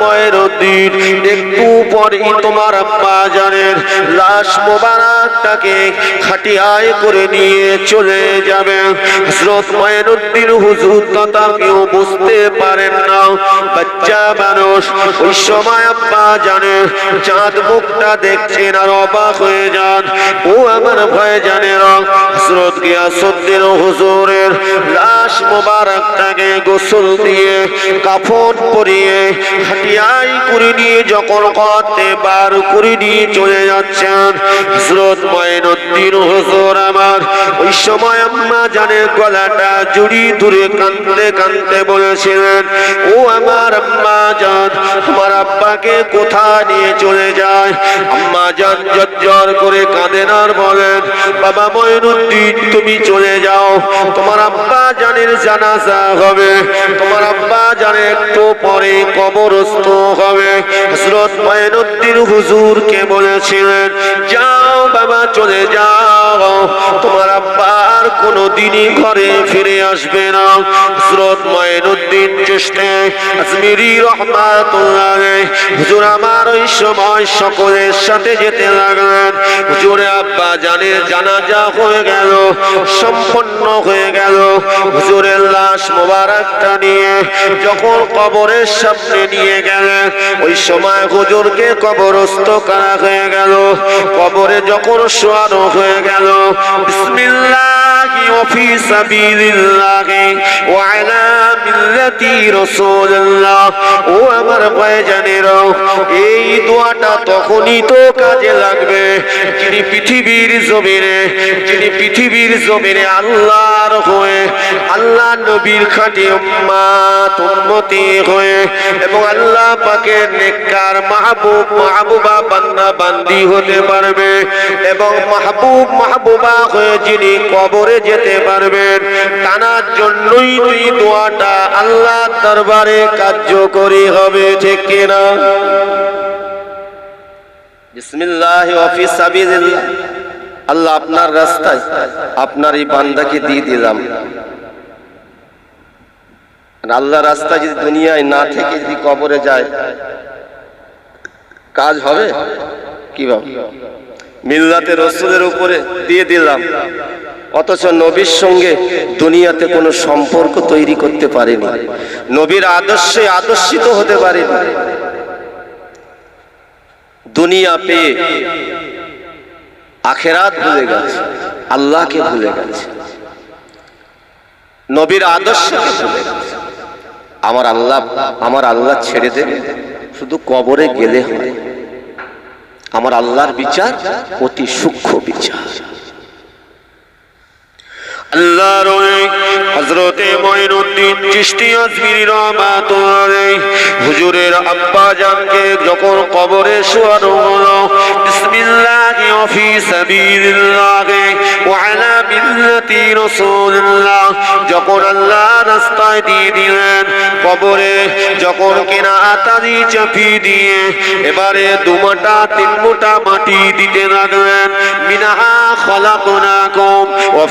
ময়ের দিন। একটু পরেই তোমার আব্বা জানের লাশ মোবারকটাকে খাটিয়ায় করে নিয়ে চলে যাবে। হজরত ময়নুদ্দিন হুজুর তথা কেউ বুঝতে পারেন না। বাচ্চা মানুষ, ওই সময় আব্বা জানে চাঁদ মুখটা দেখছেন আর অবাক হয়ে যান। ও আমার ভয় জানে হজরত গিয়াসুদ্দিন হুজুরের লাশ মোবারকটাকে গোসল দিয়ে কাফন পরিয়ে যখন করতে বার করে চলে যাচ্ছেন। আমার, ওই সময় আম্মা জানে গলাটা জুড়ি ধরে কান্দতে কান্দতে বলেছিলেন, ও আমার চলে যায়? আম্মা জান জর্জর করে কাঁদেন আর বলেন, বাবা ময়নুদ্দিন তুমি চলে যাও, তোমার আব্বা জানের জানাজা হবে, তোমার আব্বা জানে একটু পরে কবরস্থ হবে। হজরত ময়নুদ্দিন হুজুরকে বলেছিলেন যাও বাবা চলে যাও। তোমার আব্বা কোনো দিনই ঘরে ফিরে আসবে না। হজরত চেষ্টে আজমিরি রহমাতুল্লাহ হুজুর আমার ওই সময় সকলের সাথে যেতে লাগলেন। আব্বা জানাজা হয়ে গেল, সম্পন্ন হয়ে গেল। হুজুরের লাশ মোবারকটা নিয়ে যখন কবরের সামনে নিয়ে গেলেন, ওই সময় হুজুরকে কবরস্থ করা হয়ে গেল। কবরে যখন শোয়ানো হয়ে গেল বলো পৃথিবীর জমিনে আল্লাহর হয়ে, আল্লাহ নবীর খাটি হয়ে এবং আল্লাহ পাকে মাহবুব, মাহবুবা বান্দা বান্দি হতে পারবে এবং মাহবুব মাহবুব হয়ে যিনি কবরে যেতে পারবেন, তানার জন্যই তুই দোয়াটা আল্লাহ দরবারে কার্যকরী হবে, ঠিক কিনা বিসমিল্লাহ অফিস সাবিলিল্লাহ। আল্লাহ আপনার রাস্তায় আপনার এই বান্দাকে দিয়ে দিলাম। আল্লাহ রাস্তা যদি দুনিয়ায় না থেকে যদি কবরে যায়, কাজ হবে? কি কীভাবে মিল্লাতে রসুলের উপরে দিয়ে দিলাম। অথচ নবীর সঙ্গে দুনিয়াতে কোনো সম্পর্ক তৈরি করতে পারেনি। নবীর আদর্শে আদর্শিত হতে পারেনি। দুনিয়া পেয়ে আখেরাত ভুলে গেছে, আল্লাহকে ভুলে গেছে। নবীর আদর্শকে আমার আল্লাহ আমার আল্লাহ ছেড়ে দেবে, শুধু কবরে গেলে হয়। আমার আল্লাহর বিচার অতি সূক্ষ্ম বিচার। কবরে যখন আল্লাহ দিলেন কিনা আতারি চাপি দিয়ে এবারে দুমাটা তিন মোটা দিতে লাগলেন। মিনাহা খলাকনাকুম ওয়া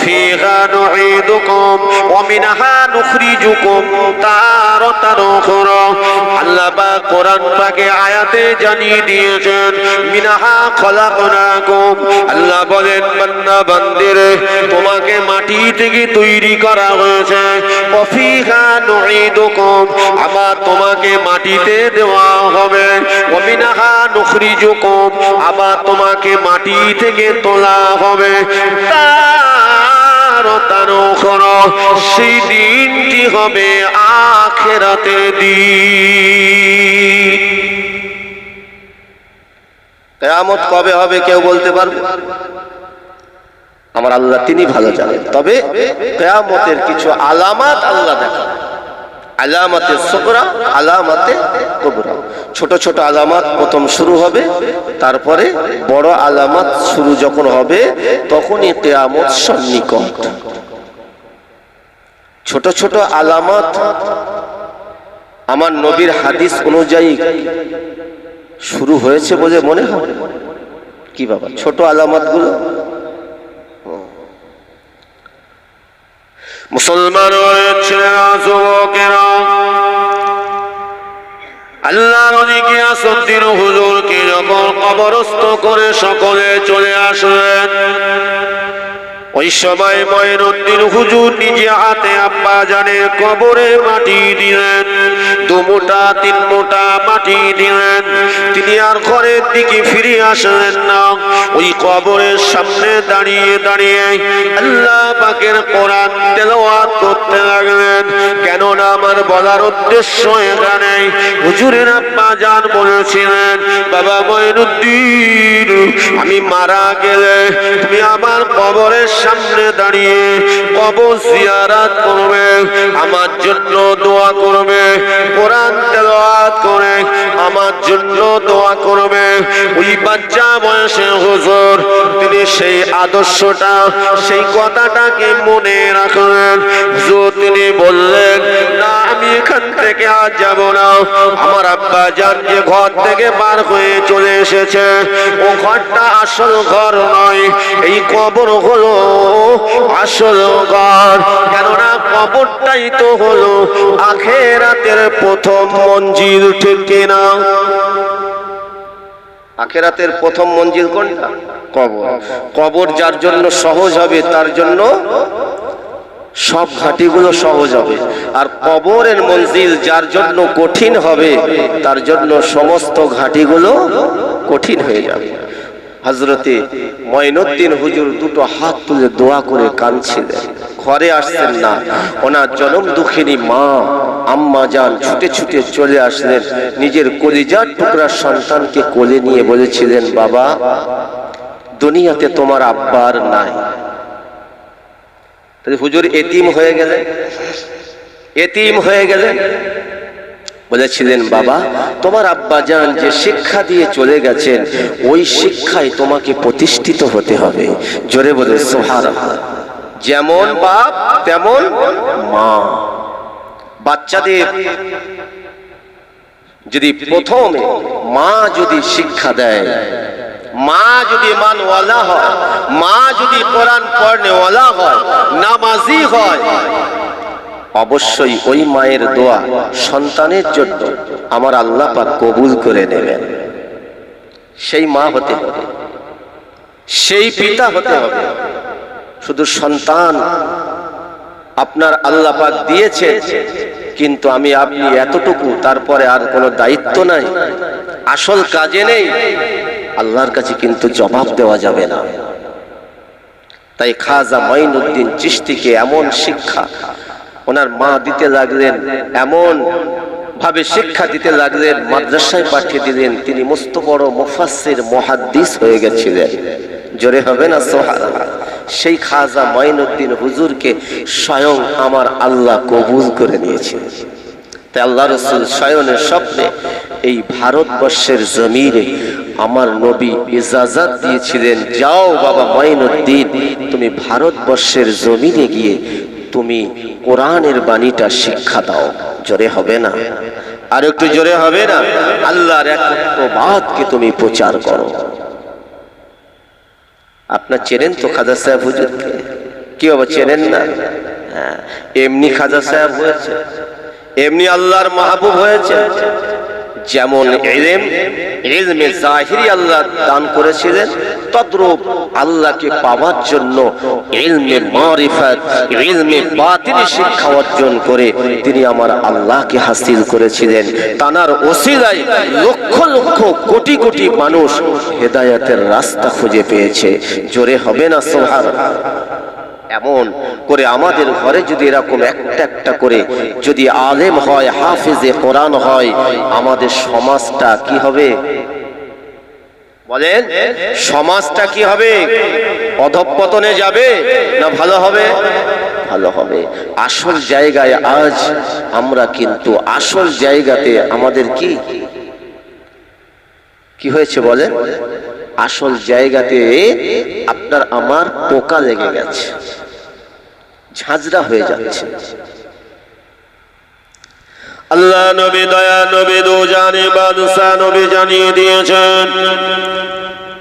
নুঈদুকুম ওয়া মিনহা নুখরিজুকুম তারাতান উখরা আল্লাহ পাক কোরআন পাকে আয়াতে জানিয়ে দিয়েছেন, মিনাহা খলাকনাকুম। আল্লাহ বলেন, বান্দা বান্দিরে, তোমাকে মাটি থেকে তৈরি করা হয়েছে। ওয়া ফিহা নুঈদুকুম, আবার তোমাকে মাটিতে দেওয়া হবে। ওয়া মিনহা নুখরিজুকুম, আবার তোমাকে মাটি থেকে তোলা হবে। তার সেই দিনটি হবে আখেরাতে দিন। কেয়ামত কবে হবে কেউ বলতে পারবে? আমার আল্লাহ তিনি ভালো জানেন। তবে কেয়ামতের কিছু আলামাত আল্লাহ দেখান আলামাতে সোকরা আলামাতে কবরা। ছোট ছোট আলামাত প্রথম শুরু হবে, তারপরে বড় আলামাত শুরু যখন হবে, তখনই কেয়ামত সন্নিকট। ছোট ছোট আলামাত আমার নবীর হাদিস অনুযায়ী শুরু হয়েছে বলে মনে হয়। কি বাবা ছোট আলামাতগুলো মুসলমান যুবকেরা আল্লাহ নদী গিয়াসুদ্দিন হুজুরকে যখন কবরস্থ করে সকলে চলে আসলেন, ওই সময় ময়নুদ্দিন হুজুর নিজে হাতে আব্বা জানে কবরে মাটি দিলেন। দু মোটা, তিন মোটা মাটি দিলেন। তিনি আর ঘরের দিকে ফিরে আসলেন না। ওই কবরের সামনে দাঁড়িয়ে দাঁড়িয়ে আল্লাহ পাকের কোরআন তেলাওয়াত করতে লাগলেন। কেননা আমার বলার উদ্দেশ্য এখানে, হুজুরের আব্বা যান বলেছিলেন, বাবা ময়নুদ্দিন আমি মারা গেলে তুমি আমার কবরের সামনে দাঁড়িয়ে কবর জিয়ারাত করবে, আমার জন্য দোয়া করবে। কোরআন তেলাওয়াত করে, আমার জন্য দোয়া করবে। ওই বাচ্চা বয়সে হুজুর, তিনি সেই আদর্শটা, সেই কথাটাকে মনে রাখলেন হুজুর তিনি বললেন, না আমি এখান থেকে আর যাব না। আমার আব্বা যান যে ঘর থেকে বার হয়ে চলে এসেছে, ও ঘরটা আসল ঘর নয়, এই কবর হলো আসল ঘর। কেননা কবরটাই তো হলো আখেরাতের প্রথম মঞ্জিল, ঠিক কিনা আখেরাতের প্রথম মঞ্জিল কোনটা? কবর। কবর যার জন্য সহজ হবে, তার জন্য সব ঘাটিগুলো সহজ হবে। আর কবরের মঞ্জিল যার জন্য কঠিন হবে, তার জন্য সমস্ত ঘাটিগুলো কঠিন হয়ে যাবে। হজরতে ময়নুদ্দিন হুজুর দুটো হাত তুলে দোয়া করে কাঁদছিলেন। ঘরে আসছেন না। ওনার জনম দুঃখিনী মা, আম্মা যান ছুটে ছুটে চলে আসলেন। নিজের কলিজার টুকরা সন্তানকে কোলে নিয়ে বলেছিলেন, বাবা, দুনিয়াতে তোমার আব্বার নাই। হুজুর এতিম হয়ে গেলে? এতিম হয়ে গেলে? বলেছিলেন, বাবা, তোমার আব্বা যান যে শিক্ষা দিয়ে চলে গেছেন, ওই শিক্ষায় তোমাকে প্রতিষ্ঠিত হতে হবে। জোরে বলে সোহার যেমন বাপ, তেমন মা। বাচ্চাদের যদি প্রথমে মা যদি শিক্ষা দেয় মা যদি মানওয়ালা হয়, মা যদি কোরআন পড়নেওয়ালা হয়, নামাজি হয়, অবশ্যই ওই মায়ের দোয়া সন্তানের জন্য আমার আল্লাহ পাক কবুল করে নেবেন। সেই মা হতে হবে, সেই পিতা হতে হবে। শুধু সন্তান আপনার আল্লাহ পাক দিয়েছে, কিন্তু আমি আপনি এতটুকু, তারপরে আর কোনো দায়িত্ব নাই, আসল কাজে নেই। আল্লাহর কাছে কিন্তু জবাব দেওয়া যাবে না। তাই খাজা মাইনুদ্দিন চিস্তিকে এমন শিক্ষা, ওনার মা দিতে লাগলেন, এমন ভাবে শিক্ষা দিতে লাগলেন, মাদ্রাসায় পাঠিয়ে দিলেন, তিনি মস্ত বড় মুফাসসির মুহাদ্দিস হয়ে গেছিলেন। জোরে হবে না সোহান সেই খাজা মাইনুদ্দিন হুজুরকে স্বয়ং আমার আল্লাহ কবুল করে নিয়েছিলেন তাই আল্লাহ রসুল স্বয়নের স্বপ্নে এই ভারতবর্ষের জমিনে আমার নবী ইজাজাত দিয়েছিলেন, যাও বাবা মাইনুদ্দিন তুমি ভারতবর্ষের জমিনে গিয়ে তুমি কোরআনের বাণীটা শিক্ষা দাও। জোরে হবে না? আর একটু জোরে হবে না? আল্লাহর একত্ববাদকে তুমি প্রচার করো। আপনার চেনেন তো খাজা সাহেব হুজুরকে? কি বাবা, চেনেন না? হ্যাঁ এমনি খাজা সাহেব হয়েছে, এমনি আল্লাহর মাহবুব হয়েছে। যেমন ইলম, ইলমে জাহিরি আল্লাহ দান করেছিলেন, তদ্রূপ আল্লাহকে পাওয়ার জন্য ইলমে মারিফাত, ইলমে বাতিনি শিক্ষা অর্জন করে তিনি আমার আল্লাহকে হাসিল করেছিলেন। তানার ওসিলায় লক্ষ লক্ষ কোটি কোটি মানুষ হেদায়েতের রাস্তা খুঁজে পেয়েছে। জোরে হবে না সোহার এমন করে আমাদের ঘরে যদি এরকম একটা একটা করে যদি আলেম হয়, হাফিজে কোরআন হয়, আমাদের সমাজটা কি হবে? বলেন, সমাজটা কি হবে? অধঃপতনে যাবে না ভালো হবে? ভালো হবে। আসল জায়গায় আজ আমরা কিন্তু আসল জায়গাতে আমাদের কি? কি হয়েছে বলেন? আসল জায়গাতে আপনার আমার পোকা লেগে গেছে। ঝাঁঝরা হয়ে যাচ্ছে। আল্লাহ নবী দয়া নবী দু জানে বাদশাহ নবী জানিয়ে দিয়েছেন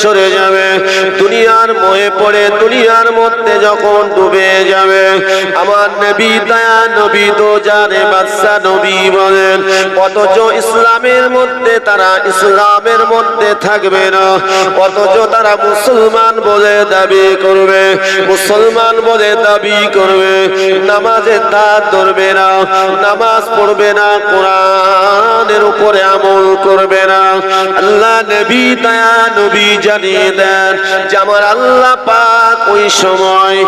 সরে যাবে। দুনিয়ার মোহে পড়ে, দুনিয়ার মধ্যে যখন ডুবে যাবে, আমার নবী দয়া নবী দো জানে, বাদশা নবী বলেন, অথচ ইসলামের মধ্যে তারা ইসলামের মধ্যে থাকবে না, অথচ তারা মুসলমান বলে দাবি করবে, মুসলমান বলে দাবি করবে, নামাজে তার ধরবে না, নামাজ পড়বে না, কোরআনের উপরে আমল করবে না। আল্লাহ নবী দয়া নবী জানিয়ে দেন যে আমার আল্লাহ পাক ওই সময়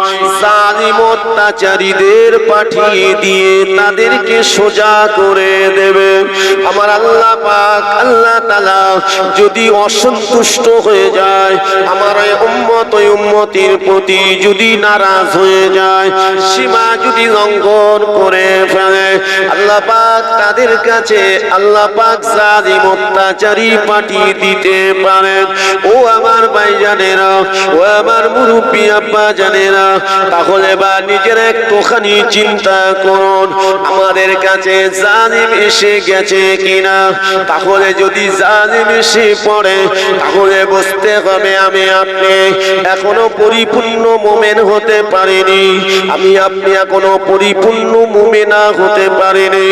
জালিম অত্যাচারীদের পাঠিয়ে দিয়ে তাদেরকে সোজা করে দেবে। আমার আল্লাহ পাক আল্লাহ তালা যদি অসন্তুষ্ট হয়ে যায়, আমার উম্মত ওই উম্মতির প্রতি যদি নারাজ হয়ে যায়, সীমা যদি লঙ্ঘন করে ফেলে, আল্লাহ পাক তাদের কাছে আল্লাহ পাক জালিম অত্যাচারী পাঠিয়ে দিতে পারেন ও আমার ভাইজানেরা ও আমার মুরব্বী আব্বা জানেরা, তাহলে বা নিজের একটুখানি চিন্তা করুন। আমাদের কাছে জালিম এসে গেছে কিনা? তাহলে যদি জালিম এসে পড়ে, তাহলে বুঝতে হবে আমি আপনি এখনও পরিপূর্ণ মোমেন হতে পারিনি। আমি আপনি এখনও পরিপূর্ণ মোমেনা হতে পারিনি।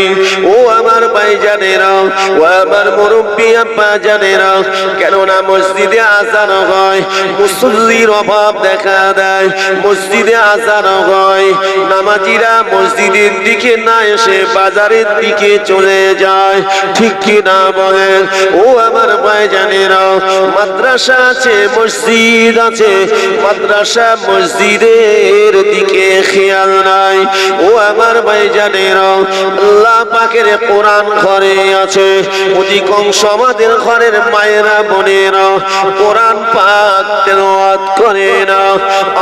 ও আমার ভাই জানেরা, ও আমার মুরব্বী আব্বা জানেরা, কেননা মসজিদে আজান হয়, মুসল্লির অভাব দেখা দেয়। মসজিদে আজান হয়, নামাজিরা মসজিদের দিকে না এসে বাজারের দিকে চলে যায়। ঠিক কি বলেন? ও আমার ভাই জানেরা, মাদ্রাসা আছে, মসজিদ আছে, মাদ্রাসা মসজিদের দিকে খেয়াল নাই। ও আমার ভাই জানেরা, আল্লাহ পাকের কোরআন ঘরে আছে অধিকাংশ আমাদের ঘরের মায়েরা, বোনেরা, কোরআন পাক তেলাওয়াত করে না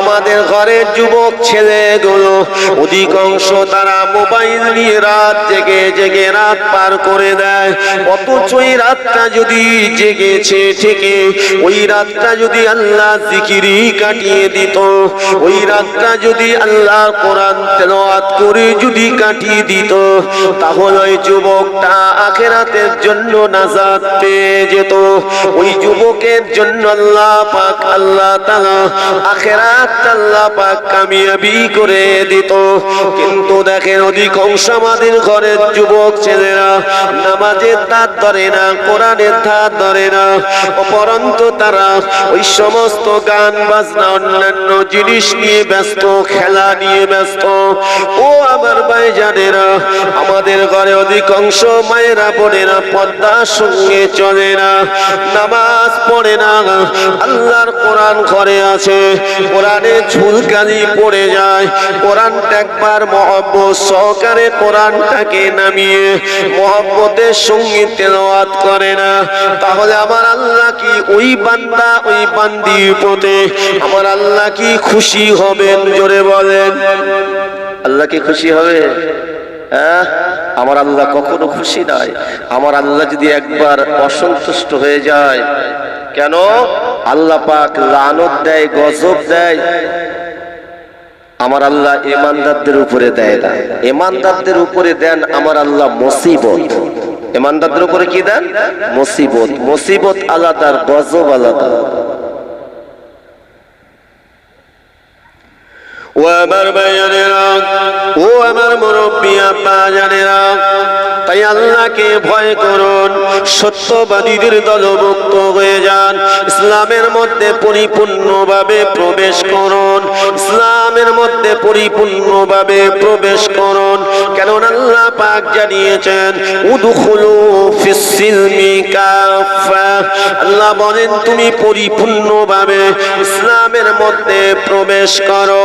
আমাদের ঘরের যুবক ছেলেগুলো, অধিকাংশ তারা মোবাইল নিয়ে রাত জেগে জেগে রাত পার করে দেয়। অথচ ওই রাতটা যদি জেগেছে ঠিকই, ওই রাতটা যদি আল্লাহ জিকিরি কাটিয়ে দিত, ওই রাতটা যদি আল্লাহ কোরআন তেলাওয়াত করে যদি কাটিয়ে দিত, তাহলে যুবকটা আখেরাতের জন্য নাজাত পেয়ে যেত। ওই যুবকের জন্য আল্লাহ পাক, আল্লাহ তাআলা আখেরাত আল্লাহ পাক কামিয়াবি করে দিত। কিন্তু দেখেন অধিকাংশ আমাদের ঘরের যুবক ছেলেরা নামাজের ধার ধরে না, কোরআনের ধার ধরে না। অপরন্ত তারা ওই সমস্ত গান, বাজনা, অন্যান্য জিনিস নিয়ে ব্যস্ত, খেলা নিয়ে ব্যস্ত। ও আমার ভাই জানেরা আমাদের ঘরে অধিকাংশ মায়েরা বোনেরা সঙ্গে চলে না, নামাজ পড়ে না। আল্লাহর কোরআন ঘরে আছে, কোরআনে ঝুলকালি পড়ে যায়। কোরআনটা একবার মহব্বত সহকারে কোরআনটাকে নামিয়ে মহব্বতের সঙ্গে তেলাওয়াত করে না। তাহলে আমার আল্লাহ কি ওই বান্দা ওই বান্দির পথে আমার আল্লাহ কি খুশি হবেন? জোরে বলেন। আল্লাহ কি খুশি হবে? হ্যাঁ আমার আল্লাহ কখনো খুশি নাই। আমার আল্লাহ যদি একবার অসন্তুষ্ট হয়ে যায়, কেন? আল্লাহ পাক লানত দেয়, গজব দেয়। আমার আল্লাহ ইমানদারদের উপরে দেয় না। ইমানদারদের উপরে দেন আমার আল্লাহ মুসিবত। ইমানদারদের উপরে কি দেন? মুসিবত। মুসিবত আলাদার গজব আলাদা। ও আমার ভাইয়ানেরা ও আমার মুরব্বী আব্বা জানেরা, তাই আল্লাহকে ভয় করুন, সত্যবাদীদের দলভুক্ত হয়ে যান, ইসলামের মধ্যে পরিপূর্ণভাবে প্রবেশ করুন, ইসলামের মধ্যে পরিপূর্ণভাবে প্রবেশ করুন কেন আল্লাহ পাক জানিয়েছেন, উদখুলু আল্লাহ বলেন, তুমি পরিপূর্ণভাবে ইসলামের মধ্যে প্রবেশ করো।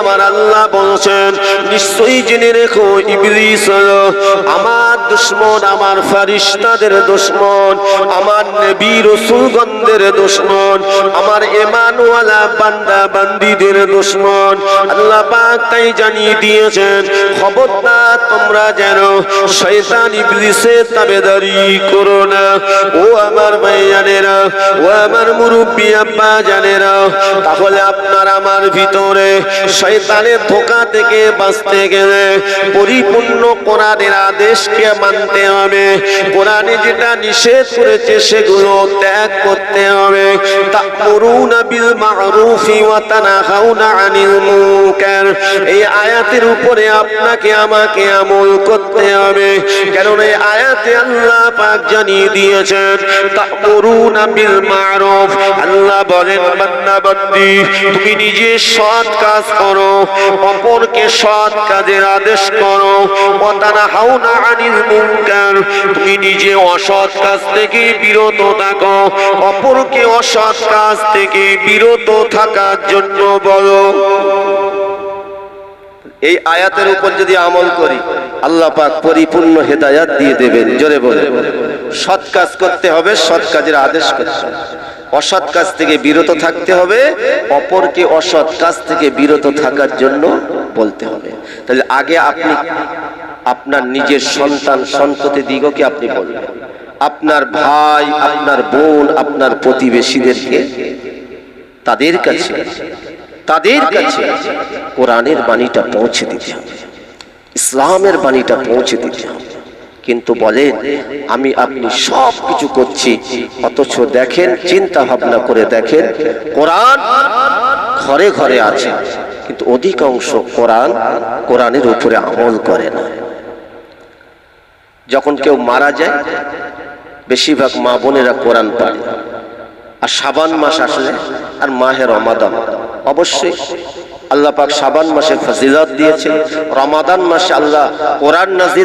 আমার আল্লাহ বলছেন, নিশ্চয়ই জেনে রেখো ইবলিস আমার দুশ্মন, আমার ফারিস্তাদের দুশ্মন, আমার নবী রসুলগণদের দুশ্মন, আমার এমানওয়ালা বান্দা বান্দিদের দুশ্মন। আল্লাহ পাক তাই জানিয়ে দিয়েছেন, খবরদার তোমরা যেন শয়তান ইবলিসের তাবেদারি করো না। ও আমার ভাইয়ানেরা, ও আমার মুরব্বী আব্বা জানেরা, তাহলে আপনার আমার ভিতরে শয়তানের ধোকা থেকে বাঁচতে গেলে পরিপূর্ণ কোরআনের আদেশকে মানতে হবে। কোরআনে যেটা নিষেধ করেছে সেগুলো ত্যাগ করতে হবে। তা'মুরুনা বিল আপনাকে, আমাকে আমল করতে হবে। আয়াতে আল্লাহ জানিয়ে দিয়েছেন আল্লাহ তুমি নিজে সৎ কাজ করো, অপরকে সৎ কাজের আদেশ করো। ওয়া আনিল মুনকার। তুমি নিজে অসৎ কাজ থেকে বিরত থাকো। অপরকে অসৎ কাজ থেকে বিরত থাকার জন্য বলো। এই আয়াতের উপর যদি আমল করি, আল্লাহ পাক পরিপূর্ণ হেদায়াত দিয়ে দেবেন। জোরে বলে। সৎ কাজ করতে হবে, সৎ কাজের আদেশ করতে অসৎ কাজ থেকে বিরত থাকতে হবে, অপরকে অসৎ কাজ থেকে বিরত থাকার জন্য বলতে হবে। তাহলে আগে আপনি আপনার নিজের সন্তান, সন্ততি দিগকে আপনি বলবেন। আপনার ভাই, আপনার বোন, আপনার প্রতিবেশীদেরকে তাদের কাছে তাদের কাছে কোরআনের বাণীটা পৌঁছে দিতে হবে। ইসলামের বাণীটা পৌঁছে দিতে হবে। কিন্তু বলেন, আমি, আপনি সব কিছু করছি, অথচ দেখেন, চিন্তা ভাবনা করে দেখেন, কোরআন ঘরে ঘরে আছে। কিন্তু অধিকাংশ কোরআন কোরআনের উপরে আমল করে না। যখন কেউ মারা যায় বেশিরভাগ মা বোনেরা কোরআন পড়ে। আর সাবান মাস আসলে আর মাহে রমাদান। অবশ্যই আল্লাহ পাক সাবান মাসে ফজিলত দিয়েছে রমাদান মাসে আল্লাহ কোরআন নাজিল